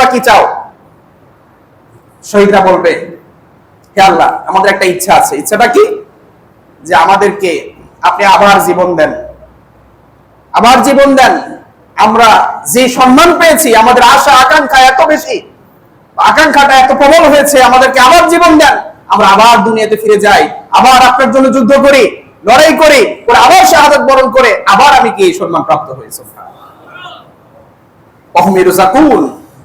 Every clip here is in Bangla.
তোমরা কি চাও? শহীদরা বলবে, হে আল্লাহ, আমাদের একটা ইচ্ছা আছে। ইচ্ছাটা কি? যে আমাদেরকে আপনি আবার জীবন দেন। আবার জীবন দেন। আমরা যে সম্মান পেয়েছি, আমাদের আশা, আকাঙ্ক্ষা এত বেশি, আকাঙ্ক্ষাটা এত প্রবল হয়েছে, আমাদেরকে আবার জীবন দেন। আমরা আবার দুনিয়াতে ফিরে যাই, আবার আপনার জন্য যুদ্ধ করি, লড়াই করি করে আবার শাহাদত বরণ করে, আবার আমি কি সম্মান প্রাপ্ত হয়েছি অহমিরুজাকুন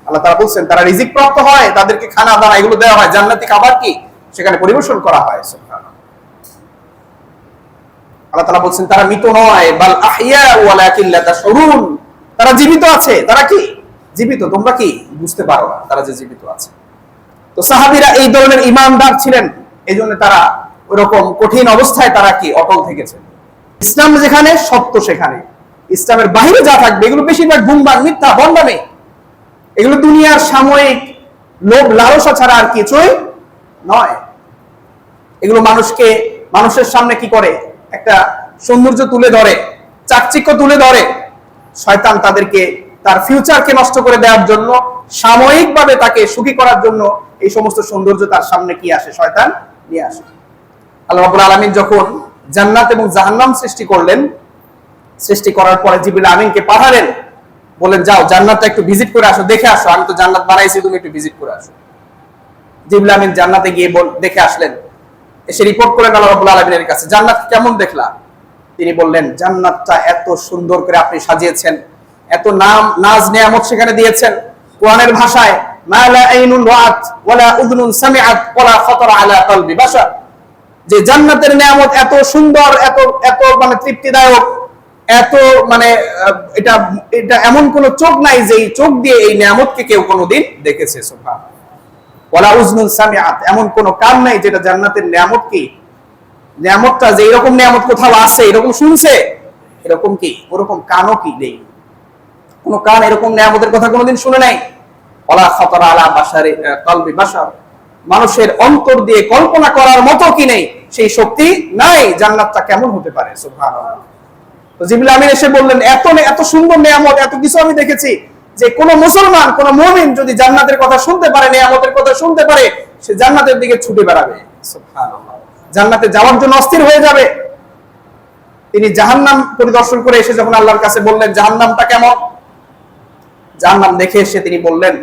আল্লাহ তারা বলছেন, তারা রিজিক প্রাপ্ত হয়, তাদেরকে খানা, দানা এগুলো দেওয়া হয়। জান্নাতি খাবার কি? সেখানে পরিবেশন করা হয় আল্লাহ তাআলা বলছেন, তারা মৃত নয়, বাল তাশউরুন তারা জীবিত আছে, তারা কি? জীবিত, তোমরা কি? বুঝতে পারো না, তারা যে জীবিত আছে। তো সাহাবীরা এই ধরনের ইমানদার ছিলেন এই জন্য তারা ওরকম কঠিন অবস্থায় তারা কি? অটল থেকেছে। ইসলাম যেখানে, সত্য সেখানে। ইসলামের বাইরে যা থাকবে, এগুলো বেশিরভাগ গুমবান মিথ্যা বন্ডামে এগুলো দুনিয়ার সাময়িক লোভ, লালসা ছাড়া আর কিছুই নয়। এগুলো মানুষকে, মানুষের সামনে কি করে? একটা সৌন্দর্য তুলে ধরে, চাকচিক্য তুলে ধরে। শয়তান তাদেরকে, তার ফিউচারকে নষ্ট করে দেওয়ার জন্য, সাময়িকভাবে তাকে সুখী করার জন্য এই সমস্ত সৌন্দর্য তার সামনে কি আসে? শয়তান নিয়ে আসে। আল্লাহ রাব্বুল আলামিন যখন জান্নাত এবং জাহান্নাম সৃষ্টি করলেন, সৃষ্টি করার পরে জিবরিল আমিনকে পাঠালেন বলেন, যাও, জান্নাতটা একটু ভিজিট করে আসো, দেখে আসো। আমি তো জান্নাত বানাইছি, তুমি একটু ভিজিট করে আসো। জিবরিল আমিন জান্নাতে গিয়ে বল, দেখে আসলেন। এসে রিপোর্ট করেন আল্লাহ রাব্বুল আলামিনের কাছে। জান্নাত কেমন দেখলা তিনি বললেন, জান্নাতটা এত সুন্দর করে আপনি সাজিয়েছেন। এত নাম, নাজ, নিয়ামত সেখানে দিয়েছেন। কোরআনের ভাষায়, মা লা আইনুন রাআত ওয়ালা উযনুন সামিআত ওয়ালা খাতারা আলা কলবি বাশার। যে জান্নাতের নিয়ামত এত সুন্দর, এত এত মানে তৃপ্তিদায়ক এত মানে এটা এটা এমন কোন চোখ নাই যে এই চোখ দিয়ে এই নিয়ামতকে কেউ কোনোদিন দেখেছে, সুবহান। ওয়ালা উজনুন সামিআত, এমন কোন কান নাই যেটা জান্নাতের নিয়ামত কি? নিয়ামতটা যে এরকম নিয়ামত কোথাও আছে, এরকম শুনছে? এরকম কি? ওরকম কানও কি নেই? কোন কান এরকম নিয়ামতের কথা কোনোদিন শুনে নাই? ওলা খতরা আলা বাসারে কলবি বাসার মানুষের অন্তর দিয়ে কল্পনা করার মতো কি নেই? সেই শক্তি নাই, জান্নাতটা কেমন হতে পারে, সুবহানাল্লাহ। তো জিবরিল আমিন এসে বললেন এত এত সুন্দর নিয়ামত এত কিছু আমি দেখেছি যে কোন মুসলমান কোন মুমিন যদি জান্নাতের কথা শুনতে পারে নিয়ামতের কথা শুনতে পারে সে জান্নাতের দিকে ছুটে বেড়াবে। জান্নাতে যাওয়ার জন্য অস্থির হয়ে যাবে। তিনি জাহান্নাম পরিদর্শন করে এসে যখন আল্লাহর কাছে বললেন জাহান্নামটা কেমন? জাহান্নাম দেখে এসে তিনি বললেন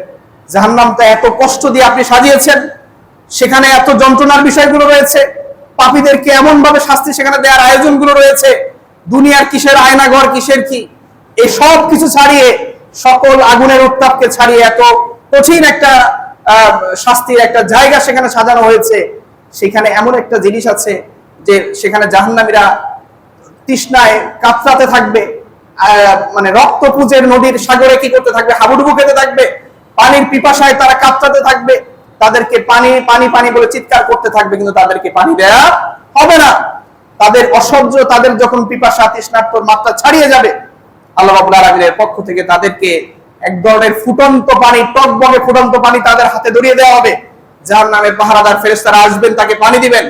জাহান্নামটা এত কষ্ট দিয়ে আপনি সাজিয়েছেন সেখানে এত যন্ত্রণার বিষয়গুলো রয়েছে পাপীদেরকে এমন ভাবে শাস্তি সেখানে দেওয়ার আয়োজনগুলো রয়েছে দুনিয়ার কিসের আয়নাঘর, কিসের কি? এই সব কিছু ছাড়িয়ে সকল আগুনের উত্তাপকে ছাড়িয়ে এত কঠিন একটা শাস্তির একটা জায়গা সেখানে সাজানো হয়েছে। সেখানে এমন একটা জিনিস আছে যে সেখানে জাহান্নামীরা তৃষ্ণায় কাতরাতে থাকবে মানে রক্তপুজের নদীর সাগরে কি করতে থাকবে, হাবুডুবু খেতে থাকবে, পানির পিপাসায় তারা কাতরাতে থাকবে, তাদেরকে পানি পানি পানি বলে চিৎকার করতে থাকবে, কিন্তু তাদেরকে পানি দেয়া হবে না। তাদের অসহ্য, তাদের যখন পিপাসা, তৃষ্ণার্তর মাত্রা ছাড়িয়ে যাবে, আল্লাহ রাব্বুল আলামিনের পক্ষ থেকে তাদেরকে এক ধরনের ফুটন্ত পানি, টকবগে ফুটন্ত পানি তাদের হাতে ধরিয়ে দেওয়া হবে। যার নামে পাহারাদার ফেরেশতারা আসবেন, তাকে পানি দিবেন।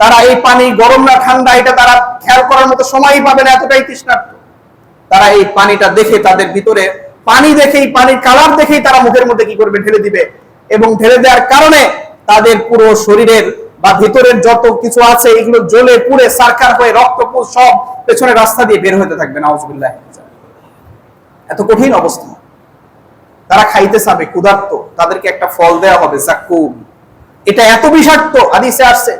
তারা এই পানি গরম না ঠান্ডা, এটা তারা খেয়াল করার মতো সময়ই পাবে না, এতটাই তৃষ্ণার্ত। তারা এই পানিটা দেখে তাদের ভিতরে, পানি দেখেই, পানির কালার দেখেই তারা মুখের মধ্যে কি করবে, ঢেলে দিবে। এবং ঢেলে দেওয়ার কারণে তাদের পুরো শরীরের বা ভিতরের যত কিছু আছে, এগুলো জ্বলে পুড়ে সারকার হয়ে রক্তপুর সব পেছনের রাস্তা দিয়ে বের হতে থাকবে, নাউজুবিল্লাহ। এত কঠিন অবস্থা। তারা খাইতে চাবে, ক্ষুধার্ত। তাদেরকে একটা ফল দেওয়া হবে জাকুম এটা এত বিষাক্ত, হাদিসে আসছে।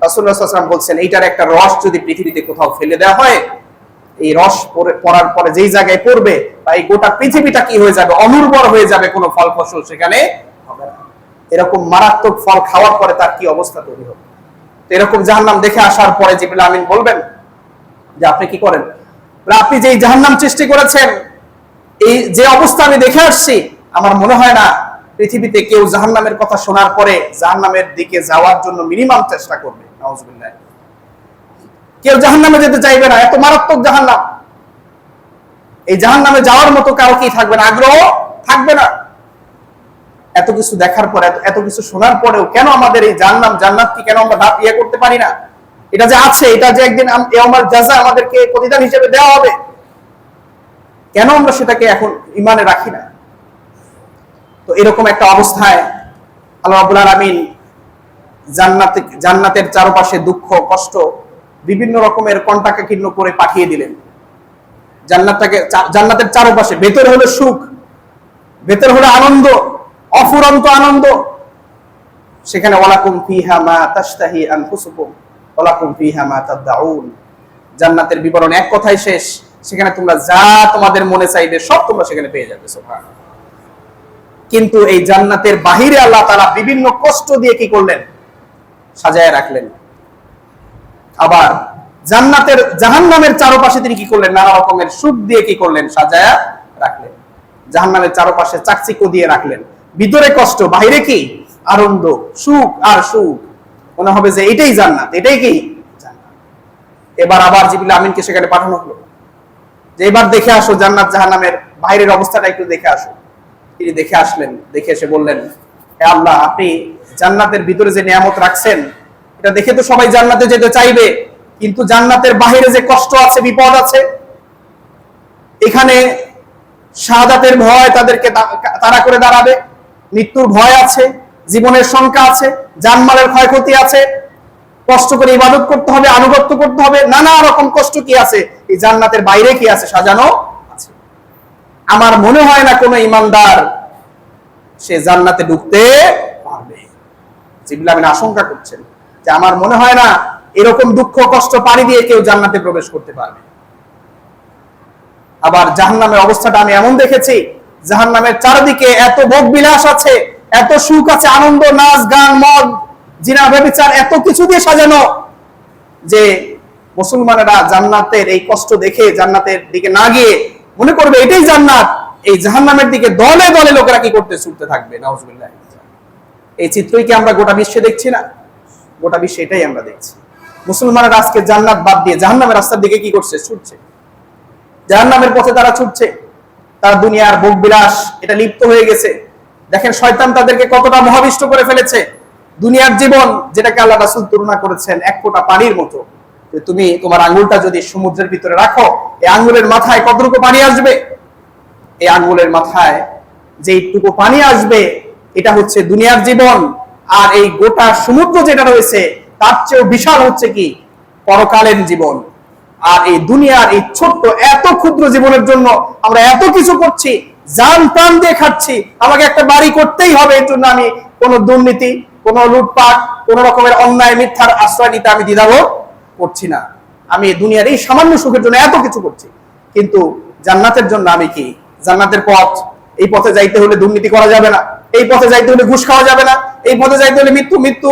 ওয়াসাল্লাম বলছেন এইটার একটা রস যদি পৃথিবীতে কোথাও ফেলে দেওয়া হয়, এই রস পড়ার পরে যেই জায়গায় পড়বে, বা এই গোটা পৃথিবীটা কি হয়ে যাবে, অনুর্বর হয়ে যাবে কোনো ফল ফসল সেখানে। এরকম মারাত্মক ফল খাওয়ার পরে তার কি অবস্থা তৈরি হবে? তো এরকম জাহান্নাম দেখে আসার পরে জিবরিল আমিন বলবেন যে আপনি কি করেন? আপনি যে জাহান্নাম সৃষ্টি করেছেন, এই যে অবস্থা আমি দেখে আসছি, আমার মনে হয় না পৃথিবীতে কেউ জাহান্নামের কথা শোনার পরে জাহান্নামের দিকে যাওয়ার জন্য মিনিমাম চেষ্টা করবে। নাউজুবিল্লাহ। কেউ জাহান্নামে যেতে চাইবে না, এত মারাত্মক জাহান্নাম। এই জাহান্নামে যাওয়ার মতো কারও কি থাকবে না, আগ্রহ থাকবে না। এত কিছু দেখার পরে, এত- কিছু শোনার পরেও কেন আমাদের এই জান্নাম জান্নাত কি কেন আমরা ইয়ে করতে পারি না? এটা যে আছে, এটা যে একদিন আম- আমার জাজা আমাদেরকে প্রতিদান হিসেবে দেওয়া হবে, কেন আমরা সেটাকে এখন ইমানে রাখি না? তো এরকম একটা অবস্থায় আল্লাহ রাব্বুল আলামিন জান্নাতে জান্নাতের চারপাশে দুঃখ, কষ্ট, বিভিন্ন রকমের কণ্টাকাকীর্ণ করে পাঠিয়ে দিলেন। জান্নাতটাকে জান্নাতের চারপাশে, ভেতরে হলো সুখ, ভেতরে হলো আনন্দ অফুরন্ত আনন্দ। সেখানে, ওয়ালাকুম ফিহা মা তাশতাহি আনফুসুকুম, ওয়ালাকুম ফিহা মা তাদউন। জান্নাতের বিবরণ এক কথাই শেষ। সেখানে তোমরা যা তোমাদের মনে চাইবে, সব তোমরা সেখানে পেয়ে যাবে, সুবহানাল্লাহ। কিন্তু এই জান্নাতের বাহিরে আল্লাহ তারা বিভিন্ন কষ্ট দিয়ে কি করলেন? সাজায় রাখলেন। আবার জান্নাতের, জাহান্নামের চারপাশে তিনি কি করলেন? নানা রকমের সুখ দিয়ে কি করলেন? সাজায়া রাখলেন। জাহান্নামের চারপাশে চাকচিক্য দিয়ে রাখলেন। ভিতরে কষ্ট বাইরে কি? আনন্দ, সুখ আর সুখ। মনে হবে যে এটাই জান্নাত, এটাই কি? এবার আবার জিবিল আমিনকে সেখানে পাঠানো হলো। যে এবার দেখে আসো জান্নাত জাহান্নামের বাইরের অবস্থাটা একটু দেখে আসো। তিনি দেখে আসলেন, দেখে এসে বললেন, হে আল্লাহ, আপনি জান্নাতের ভিতরে যে নিয়ামত রাখছেন, এটা দেখে তো সবাই জান্নাতে যেতে চাইবে, কিন্তু জান্নাতের বাইরে যে কষ্ট আছে, বিপদ আছে, এখানে শাহাদাতের ভয় তাদেরকে তা- তাড়া করে দাঁড়াবে। মৃত্যুর ভয় আছে, জীবনের শঙ্কা আছে জানমালের ক্ষয়ক্ষতি আছে। কষ্ট করে ইবাদত করতে হবে, আনুগত্য করতে হবে, নানা রকম কষ্ট কি আছে, এই জান্নাতের বাইরে কি আছে সাজানো আছে। আমার মনে হয় না কোনো ইমানদার সে জান্নাতে ঢুকতে পারবে। জিবরিল আমিন আশঙ্কা করছেন যে আমার মনে হয় না এরকম দুঃখ কষ্ট পাড়ি দিয়ে কেউ জান্নাতে প্রবেশ করতে পারবে। আবার জাহান্নামের অবস্থাটা আমি এমন দেখেছি জাহান্নামের চারদিকে এত ভোগ বিলাস আছে, এত সুখ আছে, আনন্দ, নাচ, গান, মদ, জিনা, ব্যবিচার, এত কিছু দিয়ে সাজানো যে মুসলমানেরা জান্নাতের এই কষ্ট দেখে জান্নাতের দিকে না গিয়ে মনে করবে এটাই জান্নাত। এই জাহান্নামের দিকে দলে দলে লোকেরা কি করতে, ছুটতে থাকবে? নাউজুবিল্লাহ। এই চিত্রই কি আমরা গোটা বিশ্বে দেখছি না? গোটা বিশ্বে এটাই আমরা দেখছি। মুসলমানেরা আজকে জান্নাত বাদ দিয়ে জাহান্নামের রাস্তার দিকে কি করছে? ছুটছে। জাহান্নামের পথে তারা ছুটছে। তারা দুনিয়ার ভোগ বিলাস, এটা লিপ্ত হয়ে গেছে। দেখেন শয়তান তাদেরকে কতটা মহাবিষ্ট করে ফেলেছে। দুনিয়ার জীবন যেটাকে আল্লাহ রাসূল তুলনা করেছেন এক ফোঁটা পানির মতো। তুমি তোমার আঙ্গুলটা যদি সমুদ্রের ভিতরে রাখো, এই আঙ্গুলের মাথায় কতটুকু পানি আসবে? এই আঙ্গুলের মাথায় যেইটুকু পানি আসবে, এটা হচ্ছে দুনিয়ার জীবন। আর এই গোটা সমুদ্র যেটা রয়েছে, তার চেয়েও বিশাল হচ্ছে কি? পরকালের জীবন। আর এই দুনিয়ার এই ছোট্ট এত ক্ষুদ্র জীবনের জন্য আমরা এত কিছু করছি, জান প্রাণ দিয়ে খাচ্ছি আমাকে একটা বাড়ি করতেই হবে, এর জন্য আমি কোন দুর্নীতি, কোন লুটপাট, কোন রকমের অন্যায়, মিথ্যার আশ্রয় নিতে আমি দ্বিধাবোধ করছি না। আমি দুনিয়ার এই সামান্য সুখের জন্য এত কিছু করছি। কিন্তু জান্নাতের জন্য আমি কি? জান্নাতের পথ, এই পথে যাইতে হলে দুর্নীতি করা যাবে না, এই পথে যাইতে হলে ঘুষ খাওয়া যাবে না, এই পথে যাইতে হলে মৃত্যু মৃত্যু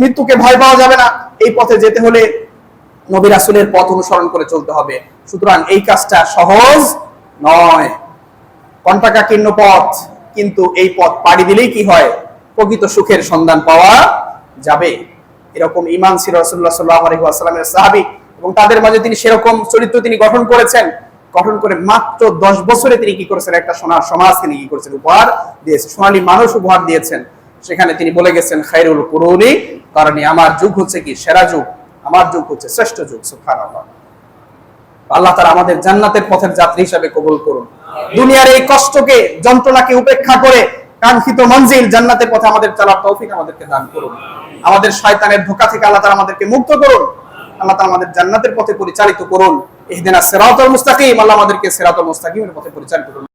মৃত্যুকে ভয় পাওয়া যাবে না, এই পথে যেতে হলে নবী রাসূলের পথ অনুসরণ করে চলতে হবে। সুতরাং এই কাজটা সহজ নয়। কণ্টাকাকীর্ণ পথ, কিন্তু এই পথ পাড়ি দিলেই কি হয়? প্রকৃত সুখের সন্ধান পাওয়া যাবে। এরকম ইমান ছিল রাসূলুল্লাহ সাল্লাল্লাহু আলাইহি ওয়াসাল্লামের সাহাবী এবং তাদের মাঝে তিনি সেরকম চরিত্র তিনি গঠন করেছেন। গঠন করে মাত্র দশ বছরে তিনি কি করেছেন? একটা সোনার সমাজ তিনি কি করেছেন? উপহার দিয়েছেন। সোনালী মানুষ উপহার দিয়েছেন। সেখানে তিনি বলে গেছেন খাইরুল কুরুনি কারণ আমার যুগ হচ্ছে কি? সেরা যুগ। আমার যুগ হচ্ছে শ্রেষ্ঠ যুগ সুবহানাল্লাহ। আল্লাহ তারা আমাদের জান্নাতের পথের যাত্রী হিসাবে কবুল করুন। দুনিয়ার এই কষ্টকে যন্ত্রণাকে উপেক্ষা করে কাঙ্ক্ষিত মঞ্জিল জান্নাতের পথে আমাদের চলার তৌফিক আমাদেরকে দান করুন। আমাদের শয়তানের ধোকা থেকে আল্লাহ তারা আমাদেরকে মুক্ত করুন। আল্লাহ তারা আমাদের জান্নাতের পথে পরিচালিত করুন। এই ইহদিনা সিরাতাল মুস্তাকিম আল্লাহ আমাদেরকে সিরাতাল মুস্তাকিমের পথে পরিচালিত করুন।